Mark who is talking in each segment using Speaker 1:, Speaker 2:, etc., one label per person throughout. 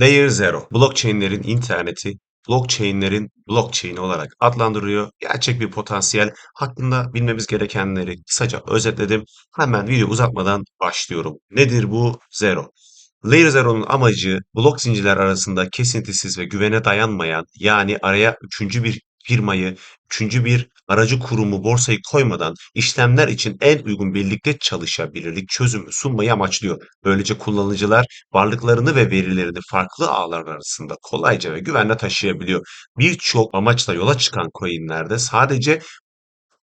Speaker 1: Layer Zero, blockchain'lerin interneti, blockchain'lerin blockchain'i olarak adlandırılıyor. Gerçek bir potansiyel hakkında bilmemiz gerekenleri kısaca özetledim. Hemen video uzatmadan başlıyorum. Nedir bu Zero? Layer Zero'nun amacı blok zincirler arasında kesintisiz ve güvene dayanmayan yani araya üçüncü bir firmayı, üçüncü bir aracı kurumu, borsayı koymadan işlemler için en uygun birlikte çalışabilirlik çözümü sunmayı amaçlıyor. Böylece kullanıcılar varlıklarını ve verilerini farklı ağlar arasında kolayca ve güvenle taşıyabiliyor. Birçok amaçla yola çıkan coinlerde sadece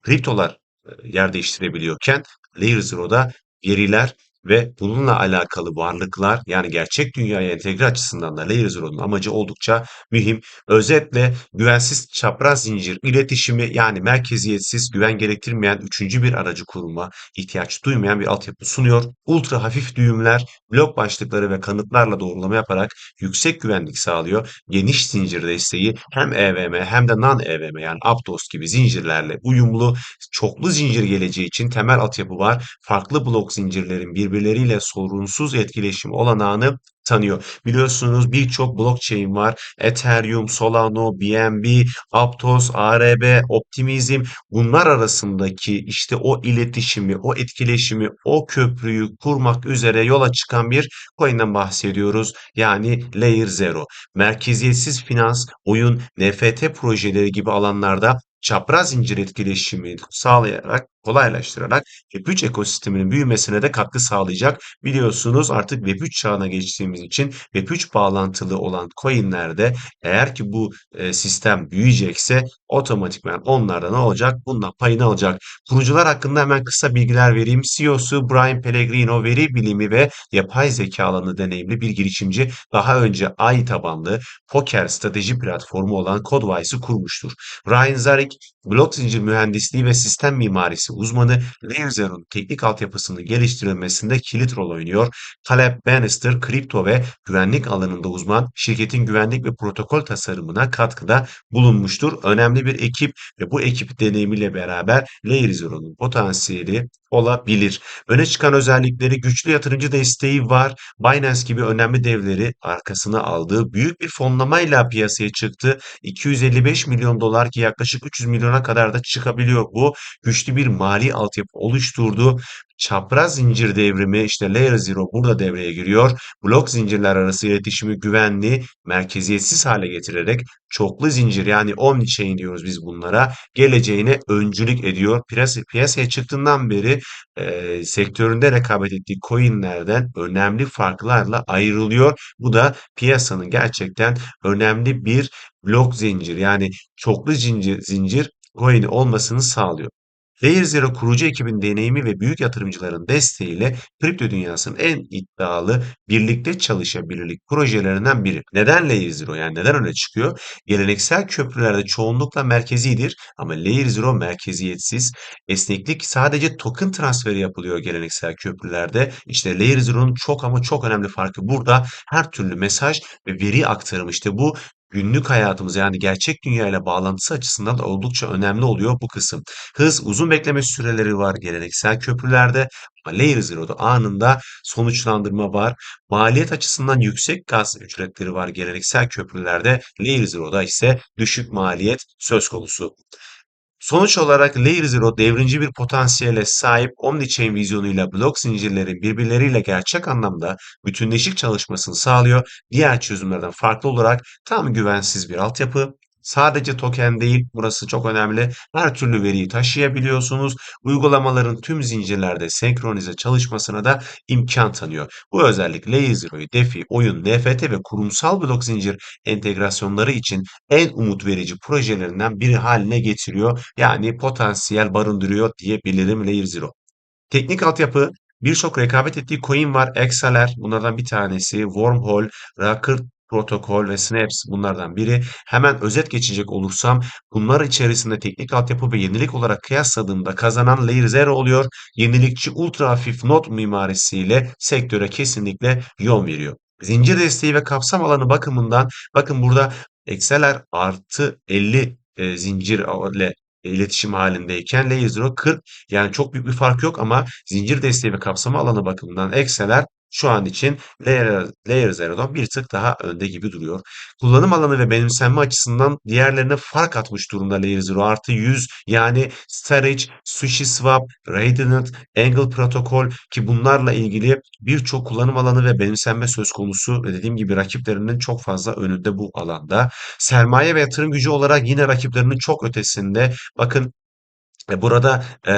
Speaker 1: kriptolar e, yer değiştirebiliyorken Layer Zero'da veriler ve bununla alakalı varlıklar yani gerçek dünyaya entegre açısından da Layer Zero'nun amacı oldukça mühim. Özetle güvensiz çapraz zincir iletişimi yani merkeziyetsiz, güven gerektirmeyen üçüncü bir aracı kuruma ihtiyaç duymayan bir altyapı sunuyor. Ultra hafif düğümler, blok başlıkları ve kanıtlarla doğrulama yaparak yüksek güvenlik sağlıyor. Geniş zincir desteği hem EVM hem de non-EVM yani Aptos gibi zincirlerle uyumlu çoklu zincir geleceği için temel altyapı var. Farklı blok zincirlerin birbirleriyle sorunsuz etkileşim olanağını tanıyor. Biliyorsunuz birçok blockchain var. Ethereum, Solano, BNB, Aptos, ARB, Optimism bunlar arasındaki işte o iletişimi, o etkileşimi, o köprüyü kurmak üzere yola çıkan bir coin'den bahsediyoruz. Yani Layer Zero. Merkeziyetsiz finans, oyun, NFT projeleri gibi alanlarda çapraz zincir etkileşimi sağlayarak, kolaylaştırarak Web3 ekosisteminin büyümesine de katkı sağlayacak. Biliyorsunuz artık Web3 çağına geçtiğimiz için Web3 bağlantılı olan coinlerde eğer ki bu e, sistem büyüyecekse otomatikman onlar da ne olacak? Bundan payını alacak. Kurucular hakkında hemen kısa bilgiler vereyim. CEO'su Brian Pellegrino veri bilimi ve yapay zeka alanı deneyimli bir girişimci. Daha önce AI tabanlı poker strateji platformu olan Codewise'ı kurmuştur. Ryan Zarik, blok zincir mühendisliği ve sistem mimarisi uzmanı Layer Zero'nun teknik altyapısının geliştirilmesinde kilit rol oynuyor. Caleb Bannister, kripto ve güvenlik alanında uzman, şirketin güvenlik ve protokol tasarımına katkıda bulunmuştur. Önemli bir ekip ve bu ekip deneyimiyle beraber Zero'nun potansiyeli olabilir. Öne çıkan özellikleri güçlü yatırımcı desteği var. Binance gibi önemli devleri arkasına aldığı büyük bir fonlamayla piyasaya çıktı. 255 milyon dolar ki yaklaşık 300 milyona kadar da çıkabiliyor bu. Güçlü bir mali altyapı oluşturdu. Çapraz zincir devrimi işte Layer Zero burada devreye giriyor. Blok zincirler arası iletişimi güvenli, merkeziyetsiz hale getirerek çoklu zincir yani omni-chain diyoruz biz bunlara geleceğine öncülük ediyor. Piyasa, piyasaya çıktığından beri e, sektöründe rekabet ettiği coinlerden önemli farklarla ayrılıyor. Bu da piyasanın gerçekten önemli bir blok zincir yani çoklu zincir, zincir coin'i olmasını sağlıyor. Layer Zero kurucu ekibin deneyimi ve büyük yatırımcıların desteğiyle kripto dünyasının en iddialı birlikte çalışabilirlik projelerinden biri. Neden Layer Zero? Yani neden öne çıkıyor? Geleneksel köprülerde çoğunlukla merkezidir ama Layer Zero merkeziyetsiz. Esneklik sadece token transferi yapılıyor geleneksel köprülerde. İşte Layer Zero'nun çok ama çok önemli farkı burada. Her türlü mesaj ve veri aktarımı işte bu günlük hayatımız yani gerçek dünyayla bağlantısı açısından da oldukça önemli oluyor bu kısım. Hız, uzun bekleme süreleri var geleneksel köprülerde Layer Zero'da anında sonuçlandırma var. Maliyet açısından yüksek gaz ücretleri var geleneksel köprülerde. Layer Zero'da ise düşük maliyet söz konusu. Sonuç olarak Layer Zero devrimci bir potansiyele sahip Omnichain vizyonuyla blok zincirlerin birbirleriyle gerçek anlamda bütünleşik çalışmasını sağlıyor. Diğer çözümlerden farklı olarak tam güvensiz bir altyapı, sadece token değil, burası çok önemli, her türlü veriyi taşıyabiliyorsunuz. Uygulamaların tüm zincirlerde senkronize çalışmasına da imkan tanıyor. Bu özellik Layer DeFi, oyun, NFT ve kurumsal blok zincir entegrasyonları için en umut verici projelerinden biri haline getiriyor. Yani potansiyel barındırıyor diyebilirim Layer Zero. Teknik altyapı birçok rekabet ettiği coin var. Exaler bunlardan bir tanesi. Wormhole, Rocket Protokol ve Snaps bunlardan biri. Hemen özet geçecek olursam bunlar içerisinde teknik altyapı ve yenilik olarak kıyasladığımda kazanan Layer Zero oluyor. Yenilikçi ultra hafif not mimarisiyle sektöre kesinlikle yön veriyor. Zincir desteği ve kapsam alanı bakımından bakın burada Exceler artı 50 e, zincir ile iletişim halindeyken Layer Zero 40 yani çok büyük bir fark yok ama zincir desteği ve kapsama alanı bakımından Exceler şu an için Layer, Layer Zero'dan bir tık daha önde gibi duruyor. Kullanım alanı ve benimsenme açısından diğerlerine fark atmış durumda Layer Zero. Artı 100 yani Storage, SushiSwap, Radiant, Angle Protocol ki bunlarla ilgili birçok kullanım alanı ve benimsenme söz konusu dediğim gibi rakiplerinin çok fazla önünde bu alanda. Sermaye ve yatırım gücü olarak yine rakiplerinin çok ötesinde. Bakın Burada eee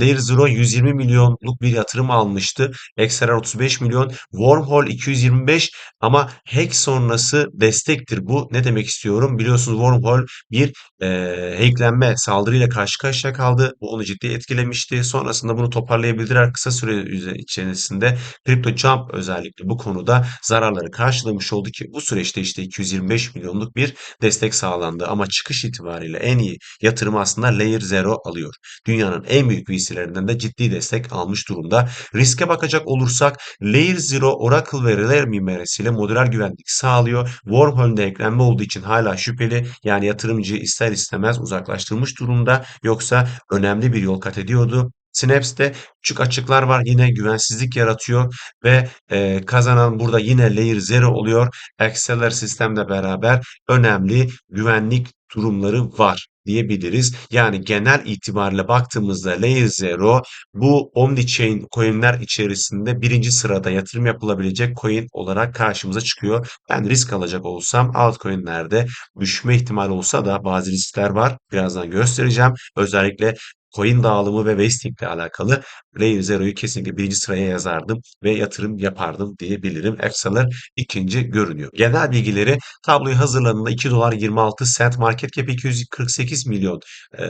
Speaker 1: Layer Zero 120 milyonluk bir yatırım almıştı. XRR 35 milyon, Wormhole 225 ama hack sonrası destektir bu. Ne demek istiyorum? Biliyorsunuz Wormhole bir eee hacklenme saldırıyla karşı karşıya kaldı. Bu onu ciddi etkilemişti. Sonrasında bunu toparlayabildiler kısa süre içerisinde. CryptoJump özellikle bu konuda zararları karşılamış oldu ki bu süreçte işte 225 milyonluk bir destek sağlandı. Ama çıkış itibariyle en iyi yatırım aslında Layer Zero alıyor. Dünyanın en büyük VC'lerinden de ciddi destek almış durumda. Riske bakacak olursak Layer Zero, Oracle ve Relay mimarisiyle modüler güvenlik sağlıyor. Wormhole'de eklenme olduğu için hala şüpheli. Yani yatırımcı ister istemez uzaklaştırmış durumda. Yoksa önemli bir yol kat ediyordu. Synapse'de küçük açıklar var yine güvensizlik yaratıyor ve e, kazanan burada yine Layer Zero oluyor. Acceler sistemle beraber önemli güvenlik durumları var diyebiliriz. Yani genel itibariyle baktığımızda Layer Zero bu Omnichain coinler içerisinde birinci sırada yatırım yapılabilecek coin olarak karşımıza çıkıyor. Ben risk alacak olsam altcoin'lerde düşme ihtimali olsa da bazı riskler var. Birazdan göstereceğim. Özellikle coin dağılımı ve vesting ile alakalı Layer Zero'yu kesinlikle birinci sıraya yazardım ve yatırım yapardım diyebilirim. Exceler ikinci görünüyor. Genel bilgileri tabloyu hazırladığında 2 dolar 26 cent market cap 248 milyon e,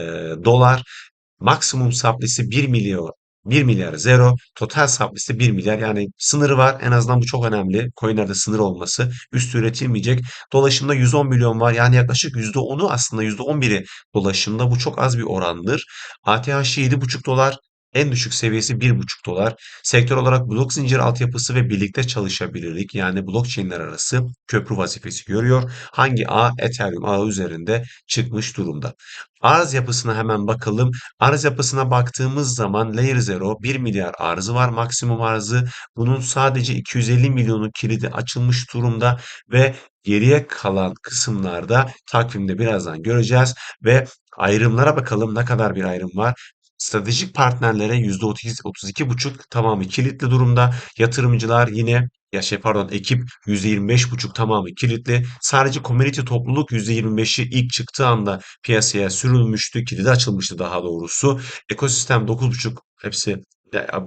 Speaker 1: dolar maksimum saplisi 1 milyon 1 milyar zero, total saplisi 1 milyar yani sınırı var. En azından bu çok önemli. Coinlerde sınır olması. Üstü üretilmeyecek. Dolaşımda 110 milyon var. Yani yaklaşık %10'u aslında %11'i dolaşımda. Bu çok az bir orandır. ATH 7,5 dolar. En düşük seviyesi 1,5 dolar. Sektör olarak blok zincir altyapısı ve birlikte çalışabilirlik yani blockchain'ler arası köprü vazifesi görüyor. Hangi ağ? Ethereum ağı üzerinde çıkmış durumda. Arz yapısına hemen bakalım. Arz yapısına baktığımız zaman Layer Zero 1 milyar arzı var maksimum arzı. Bunun sadece 250 milyonu kilidi açılmış durumda ve geriye kalan kısımlarda takvimde birazdan göreceğiz ve ayrımlara bakalım ne kadar bir ayrım var. Stratejik partnerlere %32, %32,5 tamamı kilitli durumda. Yatırımcılar yine ya şey pardon ekip %25,5 tamamı kilitli. Sadece community topluluk %25'i ilk çıktığı anda piyasaya sürülmüştü. Kilidi açılmıştı daha doğrusu. Ekosistem 9,5 hepsi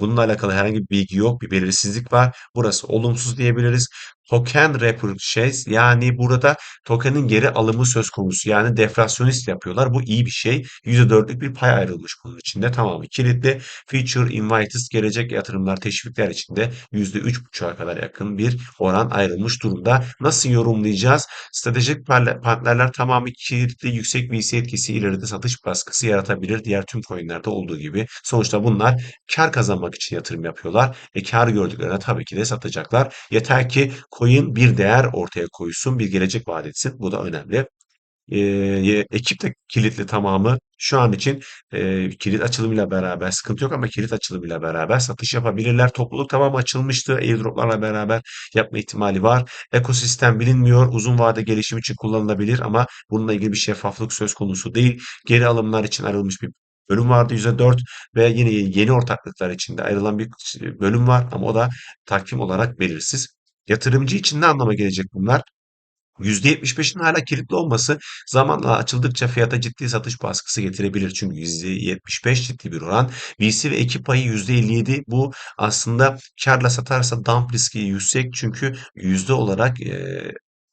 Speaker 1: bununla alakalı herhangi bir bilgi yok. Bir belirsizlik var. Burası olumsuz diyebiliriz. Token repurchase yani burada tokenin geri alımı söz konusu. Yani deflasyonist yapıyorlar. Bu iyi bir şey. %4'lük bir pay ayrılmış bunun içinde. Tamamı kilitli. Future Invites gelecek yatırımlar teşvikler içinde %3,5'a kadar yakın bir oran ayrılmış durumda. Nasıl yorumlayacağız? Stratejik partnerler tamamı kilitli yüksek VC etkisi ileride satış baskısı yaratabilir. Diğer tüm coinlerde olduğu gibi. Sonuçta bunlar kar kazanmak için yatırım yapıyorlar. E kar gördüklerine tabii ki de satacaklar. Yeter ki coin bir değer ortaya koysun, bir gelecek vaat etsin. Bu da önemli. Eee, ekip de kilitli tamamı. Şu an için eee, kilit açılımıyla beraber sıkıntı yok ama kilit açılımıyla beraber satış yapabilirler. Topluluk tamam açılmıştı. Airdroplarla beraber yapma ihtimali var. Ekosistem bilinmiyor. Uzun vade gelişim için kullanılabilir ama bununla ilgili bir şeffaflık söz konusu değil. Geri alımlar için ayrılmış bir bölüm vardı %4 ve yine yeni ortaklıklar içinde ayrılan bir bölüm var ama o da takvim olarak belirsiz. Yatırımcı için ne anlama gelecek bunlar? %75'in hala kilitli olması zamanla açıldıkça fiyata ciddi satış baskısı getirebilir. Çünkü %75 ciddi bir oran. VC ve ekip payı %57 bu aslında karla satarsa dump riski yüksek çünkü yüzde olarak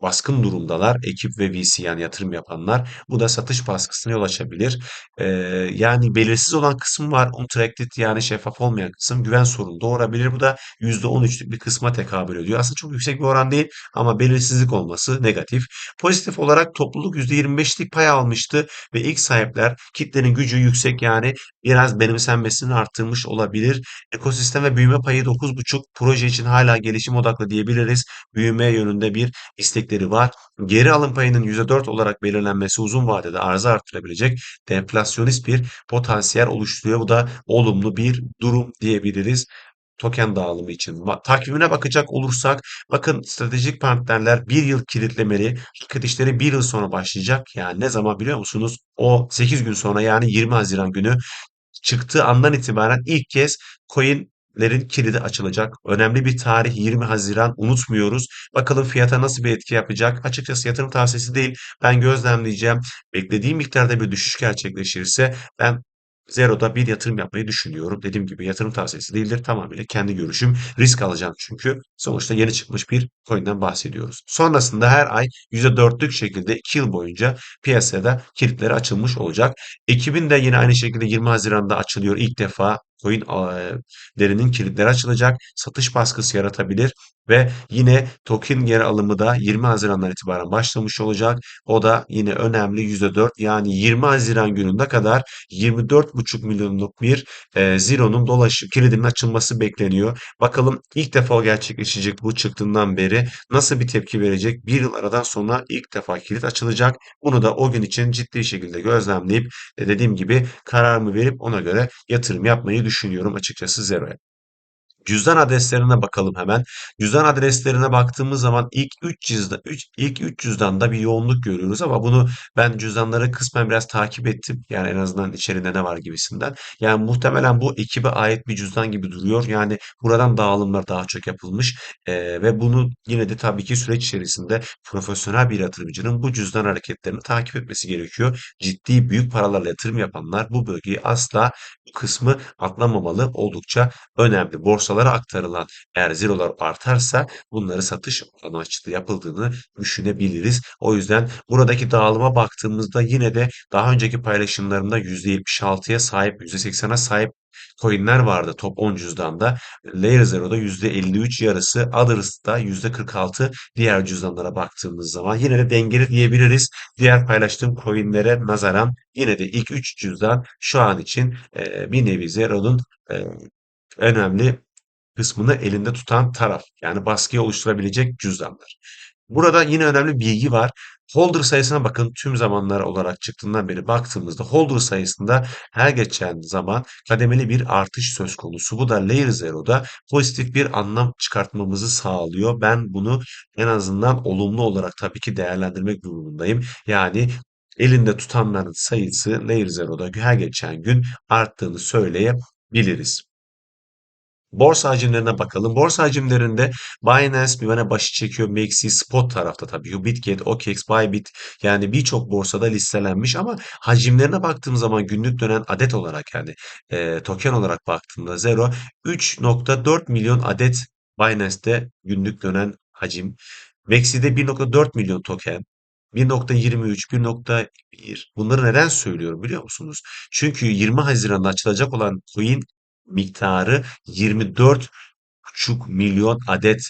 Speaker 1: baskın durumdalar. Ekip ve VC yani yatırım yapanlar. Bu da satış baskısına yol açabilir. Eee, yani belirsiz olan kısım var. Untracked yani şeffaf olmayan kısım güven sorunu doğurabilir. Bu da %13'lük bir kısma tekabül ediyor. Aslında çok yüksek bir oran değil ama belirsizlik olması negatif. Pozitif olarak topluluk %25'lik pay almıştı ve ilk sahipler kitlenin gücü yüksek yani biraz benimsenmesini arttırmış olabilir. Ekosistem ve büyüme payı 9,5 proje için hala gelişim odaklı diyebiliriz. Büyüme yönünde bir istekleri var. Geri alım payının %4 olarak belirlenmesi uzun vadede arzı arttırabilecek deflasyonist bir potansiyel oluşturuyor. Bu da olumlu bir durum diyebiliriz. token dağılımı için. Takvimine bakacak olursak bakın stratejik partnerler bir yıl kilitlemeli. Şirket işleri bir yıl sonra başlayacak. Yani ne zaman biliyor musunuz? O 8 gün sonra yani 20 Haziran günü çıktığı andan itibaren ilk kez coinlerin kilidi açılacak. Önemli bir tarih 20 Haziran unutmuyoruz. Bakalım fiyata nasıl bir etki yapacak? Açıkçası yatırım tavsiyesi değil. Ben gözlemleyeceğim. Beklediğim miktarda bir düşüş gerçekleşirse ben Zero'da bir yatırım yapmayı düşünüyorum. Dediğim gibi yatırım tavsiyesi değildir. Tamamıyla kendi görüşüm. Risk alacağım çünkü. Sonuçta yeni çıkmış bir coin'den bahsediyoruz. Sonrasında her ay %4'lük şekilde 2 yıl boyunca piyasada kilitleri açılmış olacak. Ekibin de yine aynı şekilde 20 Haziran'da açılıyor ilk defa. Coin derinin kilitleri açılacak. Satış baskısı yaratabilir ve yine token geri alımı da 20 Haziran'dan itibaren başlamış olacak. O da yine önemli %4 yani 20 Haziran gününe kadar 24,5 milyonluk bir eee Zero'nun dolaşım kilidinin açılması bekleniyor. Bakalım ilk defa gerçekleşecek bu çıktığından beri nasıl bir tepki verecek? Bir yıl aradan sonra ilk defa kilit açılacak. Bunu da o gün için ciddi şekilde gözlemleyip e, dediğim gibi kararımı verip ona göre yatırım yapmayı düşünüyorum açıkçası Zero'ya. Cüzdan adreslerine bakalım hemen. Cüzdan adreslerine baktığımız zaman ilk 3 cüzdan, ilk 3 cüzdanda bir yoğunluk görüyoruz ama bunu ben cüzdanları kısmen biraz takip ettim. Yani en azından içeride ne var gibisinden. Yani muhtemelen bu ekibe ait bir cüzdan gibi duruyor. Yani buradan dağılımlar daha çok yapılmış Eee, ve bunu yine de tabii ki süreç içerisinde profesyonel bir yatırımcının bu cüzdan hareketlerini takip etmesi gerekiyor. Ciddi büyük paralarla yatırım yapanlar bu bölgeyi asla bu kısmı atlamamalı. Oldukça önemli. Borsalara aktarılan eğer zerolar artarsa bunları satış amaçlı yapıldığını düşünebiliriz. O yüzden buradaki dağılıma baktığımızda yine de daha önceki paylaşımlarımda %76'ya sahip, %80'e sahip coin'ler vardı top 10 cüzdanda. Layer Zero'da %53 yarısı, Others'da %46 diğer cüzdanlara baktığımız zaman yine de dengeli diyebiliriz. Diğer paylaştığım coin'lere nazaran yine de ilk 3 cüzdan şu an için e, bir nevi Zero'nun e, önemli kısmını elinde tutan taraf. Yani baskıyı oluşturabilecek cüzdanlar. Burada yine önemli bir bilgi var. Holder sayısına bakın tüm zamanlar olarak çıktığından beri baktığımızda holder sayısında her geçen zaman kademeli bir artış söz konusu. Bu da Layer Zero'da pozitif bir anlam çıkartmamızı sağlıyor. Ben bunu en azından olumlu olarak tabii ki değerlendirmek durumundayım. Yani elinde tutanların sayısı Layer Zero'da her geçen gün arttığını söyleyebiliriz. Borsa hacimlerine bakalım. Borsa hacimlerinde Binance bir bana başı çekiyor. MEXC spot tarafta tabii. Bitget, OKEX, Bybit yani birçok borsada listelenmiş ama hacimlerine baktığım zaman günlük dönen adet olarak yani e, token olarak baktığımda Zero 3.4 milyon adet Binance'te günlük dönen hacim. MEXC'de 1.4 milyon token. 1.23, 1.1 bunları neden söylüyorum biliyor musunuz? Çünkü 20 Haziran'da açılacak olan coin miktarı 24,5 milyon adet.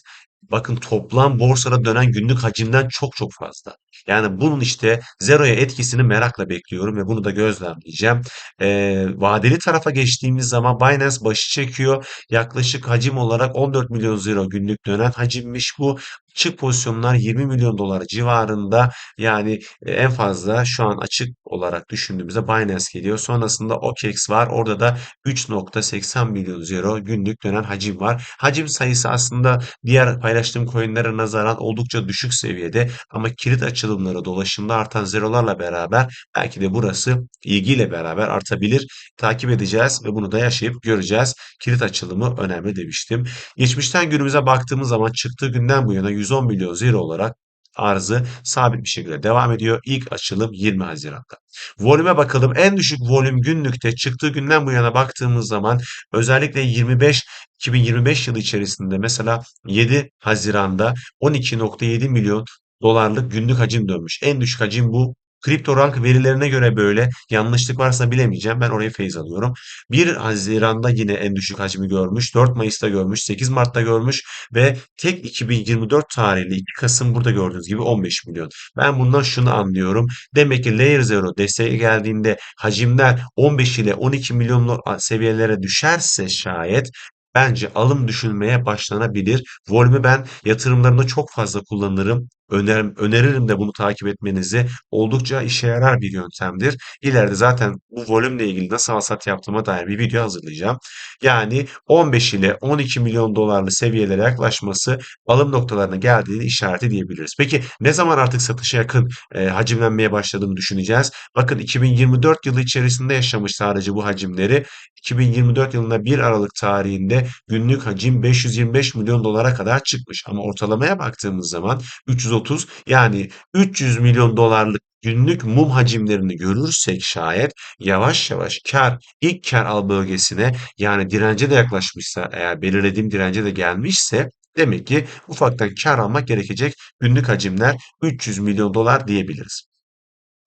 Speaker 1: Bakın toplam borsada dönen günlük hacimden çok çok fazla. Yani bunun işte Zero'ya etkisini merakla bekliyorum ve bunu da gözlemleyeceğim. Ee, vadeli tarafa geçtiğimiz zaman Binance başı çekiyor. Yaklaşık hacim olarak 14 milyon Zero günlük dönen hacimmiş bu. Açık pozisyonlar 20 milyon dolar civarında. Yani e, en fazla şu an açık olarak düşündüğümüzde Binance geliyor. Sonrasında OKEX var. Orada da 3.80 milyon euro günlük dönen hacim var. Hacim sayısı aslında diğer paylaştığım coinlere nazaran oldukça düşük seviyede ama kilit açılımları dolaşımda artan zerolarla beraber belki de burası ilgiyle beraber artabilir. Takip edeceğiz ve bunu da yaşayıp göreceğiz. Kilit açılımı önemli demiştim. Geçmişten günümüze baktığımız zaman çıktığı günden bu yana 110 milyon zero olarak arzı sabit bir şekilde devam ediyor. İlk açılım 20 Haziran'da. Volüme bakalım. En düşük volüm günlükte çıktığı günden bu yana baktığımız zaman özellikle 25 2025 yılı içerisinde mesela 7 Haziran'da 12.7 milyon dolarlık günlük hacim dönmüş. En düşük hacim bu. CryptoRank verilerine göre böyle yanlışlık varsa bilemeyeceğim. Ben orayı feyz alıyorum. 1 Haziran'da yine en düşük hacmi görmüş. 4 Mayıs'ta görmüş. 8 Mart'ta görmüş ve tek 2024 tarihli 2 Kasım burada gördüğünüz gibi 15 milyon. Ben bundan şunu anlıyorum. Demek ki Layer Zero desteğe geldiğinde hacimler 15 ile 12 milyon seviyelere düşerse şayet bence alım düşünmeye başlanabilir. Volümü ben yatırımlarımda çok fazla kullanırım. Öner öneririm de bunu takip etmenizi. Oldukça işe yarar bir yöntemdir. İleride zaten bu volümle ilgili nasıl alsat yaptığıma dair bir video hazırlayacağım. Yani 15 ile 12 milyon dolarlı seviyelere yaklaşması alım noktalarına geldiğini işareti diyebiliriz. Peki ne zaman artık satışa yakın e, hacimlenmeye başladığını düşüneceğiz. Bakın 2024 yılı içerisinde yaşamış sadece bu hacimleri. 2024 yılında 1 Aralık tarihinde günlük hacim 525 milyon dolara kadar çıkmış. Ama ortalamaya baktığımız zaman 330 yani 300 milyon dolarlık günlük mum hacimlerini görürsek şayet yavaş yavaş kar ilk kar al bölgesine yani dirence de yaklaşmışsa eğer belirlediğim dirence de gelmişse demek ki ufaktan kar almak gerekecek günlük hacimler 300 milyon dolar diyebiliriz.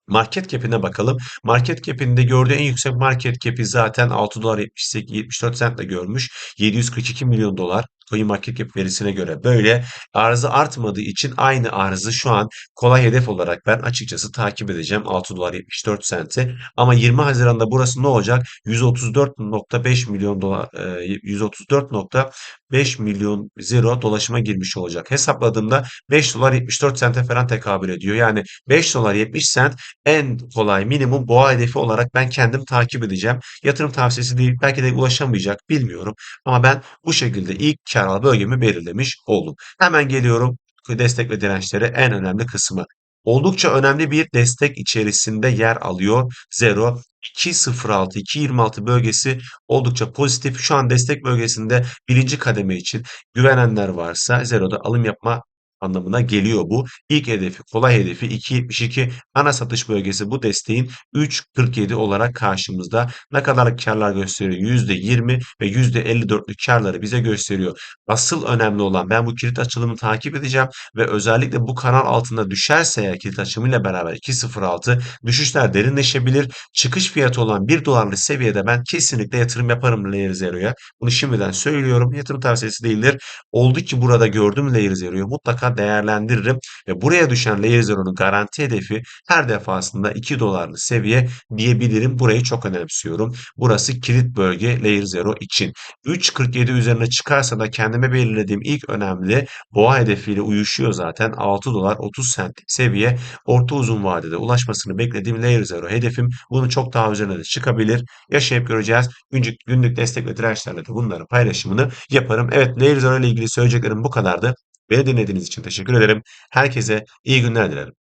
Speaker 1: Market cap'ine bakalım. Market cap'inde gördüğü en yüksek market cap'i zaten 6 dolar 78, 74 centle görmüş. 742 milyon dolar market cap verisine göre böyle arzı artmadığı için aynı arzı şu an kolay hedef olarak ben açıkçası takip edeceğim 6 dolar 74 senti. Ama 20 Haziran'da burası ne olacak? 134.5 milyon dolar e, 134.5 milyon zero dolaşıma girmiş olacak. Hesapladığımda 5 dolar 74 sente falan tekabül ediyor. Yani 5 dolar 70 sent en kolay minimum boğa hedefi olarak ben kendim takip edeceğim. Yatırım tavsiyesi değil belki de ulaşamayacak bilmiyorum. Ama ben bu şekilde ilk kar al bölgemi belirlemiş oldum. Hemen geliyorum destek ve dirençlere en önemli kısmı. Oldukça önemli bir destek içerisinde yer alıyor. Zero 2.06-2.26 bölgesi oldukça pozitif. Şu an destek bölgesinde birinci kademe için güvenenler varsa Zero'da alım yapma anlamına geliyor bu. İlk hedefi, kolay hedefi 2.72 ana satış bölgesi bu desteğin 3.47 olarak karşımızda. Ne kadar karlar gösteriyor? %20 ve %54'lük karları bize gösteriyor. Asıl önemli olan ben bu kilit açılımı takip edeceğim ve özellikle bu kanal altında düşerse eğer kilit açılımıyla beraber 2.06 düşüşler derinleşebilir. Çıkış fiyatı olan 1 dolarlık seviyede ben kesinlikle yatırım yaparım Layer Zero'ya. Bunu şimdiden söylüyorum. Yatırım tavsiyesi değildir. Oldu ki burada gördüm Layer Zero'yu mutlaka değerlendiririm ve buraya düşen Layer Zero'nun garanti hedefi her defasında 2 dolarlı seviye diyebilirim. Burayı çok önemsiyorum. Burası kilit bölge Layer Zero için. 3.47 üzerine çıkarsa da kendime belirlediğim ilk önemli boğa hedefiyle uyuşuyor zaten. 6 dolar 30 centlik seviye orta uzun vadede ulaşmasını beklediğim Layer Zero hedefim. Bunu çok daha üzerine de çıkabilir. Yaşayıp göreceğiz. Günlük, günlük destek ve dirençlerle de bunların paylaşımını yaparım. Evet Layer Zero ile ilgili söyleyeceklerim bu kadardı. Beni dinlediğiniz için teşekkür ederim. Herkese iyi günler dilerim.